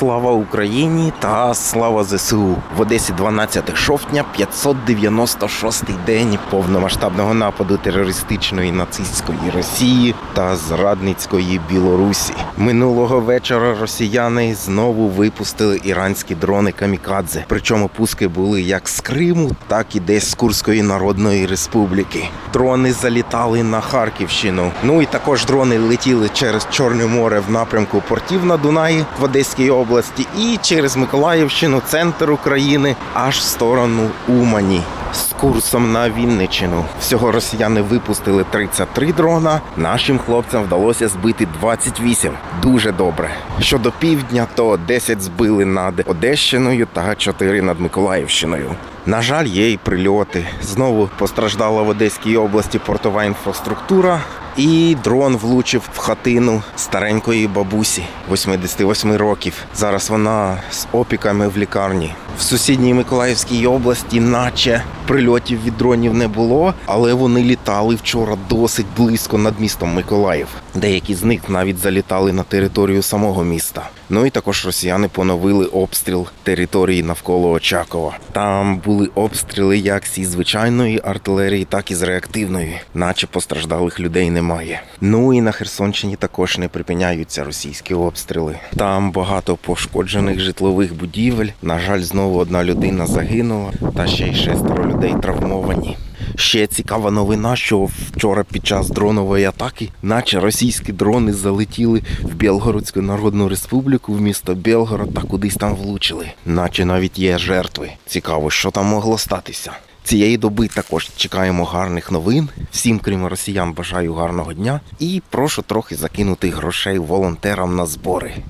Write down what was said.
Слава Україні та слава ЗСУ в Одесі 12 жовтня, 596-й день повномасштабного нападу терористичної нацистської Росії та зрадницької Білорусі. Минулого вечора росіяни знову випустили іранські дрони камікадзе. Причому пуски були як з Криму, так і десь з Курської Народної Республіки. Дрони залітали на Харківщину. Ну і також дрони летіли через Чорне море в напрямку портів на Дунаї в Одеській області і через Миколаївщину, центр України, аж в сторону Умані. З курсом на Вінничину всього росіяни випустили 33 дрона. Нашим хлопцям вдалося збити 28. Дуже добре. Щодо півдня, то 10 збили над Одещиною та 4 над Миколаївщиною. На жаль, є й прильоти. Знову постраждала в Одеській області портова інфраструктура. І дрон влучив в хатину старенької бабусі 88 років. Зараз вона з опіками в лікарні. В сусідній Миколаївській області, наче прильотів від дронів не було, але вони літали вчора досить близько над містом Миколаїв. Деякі з них навіть залітали на територію самого міста. Ну і також росіяни поновили обстріл території навколо Очакова. Там були обстріли як зі звичайної артилерії, так і з реактивної, наче постраждалих людей немає. Ну і на Херсонщині також не припиняються російські обстріли. Там багато пошкоджених житлових будівель. На жаль, знову одна людина загинула, та ще й шестеро людей травмовані. Ще цікава новина, що вчора під час дронової атаки, наче російські дрони залетіли в Білгородську Народну Республіку, в місто Білгород та кудись там влучили. Наче навіть є жертви. Цікаво, що там могло статися. Цієї доби також чекаємо гарних новин. Всім, крім росіян, бажаю гарного дня і прошу трохи закинути грошей волонтерам на збори.